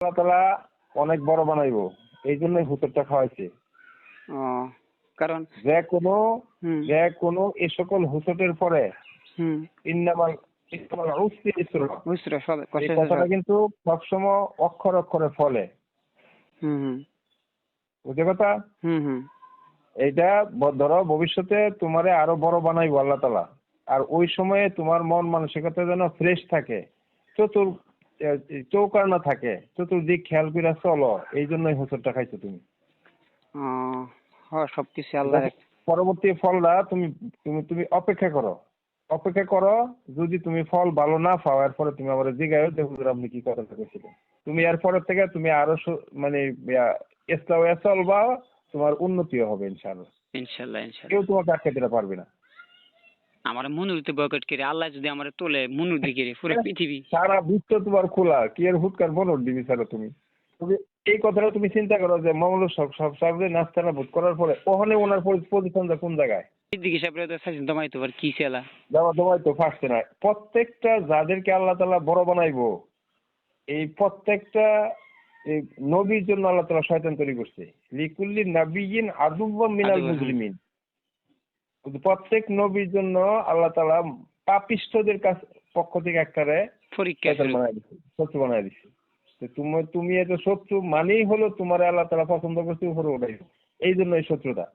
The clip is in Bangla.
আল্লাহ তালা অনেক বড় বানাইবো। এই জন্যই হুতুরটা খাওয়াইছে। কারণ যে কোনো যে কোনো এই সকল হুসুটের পরে ইন্নামাল কথাটা কিন্তু সবসময় অক্ষর অক্ষরে ফলে। বুঝে কথা? ধরো ভবিষ্যতে তোমারে আরও বড় বানাইবো আল্লাহ তালা। আর ওই সময়ে তোমার মন মানসিকতা যেন ফ্রেশ থাকে। চতুর থাকে। চতুর্দিক খেয়াল করে চলো এই জন্যই হোসরটা খাইছো তুমি। সবকিছু আল্লাহ পরবর্তী ফলটা তুমি তুমি তুমি অপেক্ষা করো। অপেক্ষা করো যদি তুমি ফল ভালো না পাও এরপরে তুমি আমার যে হুজুর আপনি কি কথা করেছিলেন তুমি এরপরের থেকে তুমি আরও মানে ইসলাম চলবা তোমার উন্নতিও হবে ইনশাআল্লাহ। ইনশাল্লাহ কেউ তোমাকে আটকে দিতে পারবে না। আমার মনুরতে বয়কট করে আল্লাহ যদি আমার তোলে মনুর দিকে পুরো পৃথিবী। সারা বিশ্ব তোমার খোলা কি এর হুটকার বনর দিবি স্যার তুমি? তুমি এই কথাটা তুমি চিন্তা করো যে মঙ্গল সব সব সাবজে নাস্তানা ভোট করার পরে ওখানে ওনার পজিশনটা কোন জায়গায়? দিকে সাপড়ে তো সাইন দমাই তো কি সেলা যাওয়া তোমায় তো ফাঁসছে না। প্রত্যেকটা যাদেরকে আল্লাহ তালা বড় বানাইবো এই প্রত্যেকটা এই নবীর জন্য আল্লাহ তালা শয়তান তৈরি করছে। লিকুল্লি নাবিয়িন আদুব্বা মিনাল। মুজরিমিন। প্রত্যেক নবীর জন্য আল্লাহ তালা পাপিষ্ঠদের কাছ পক্ষ থেকে একটারে পরীক্ষা শত্রু বানাই দিছে। তুমি তুমি এত শত্রু মানেই হলো তোমার আল্লাহ তালা পছন্দ করছে উপরে উঠাই এই জন্য এই শত্রুতা।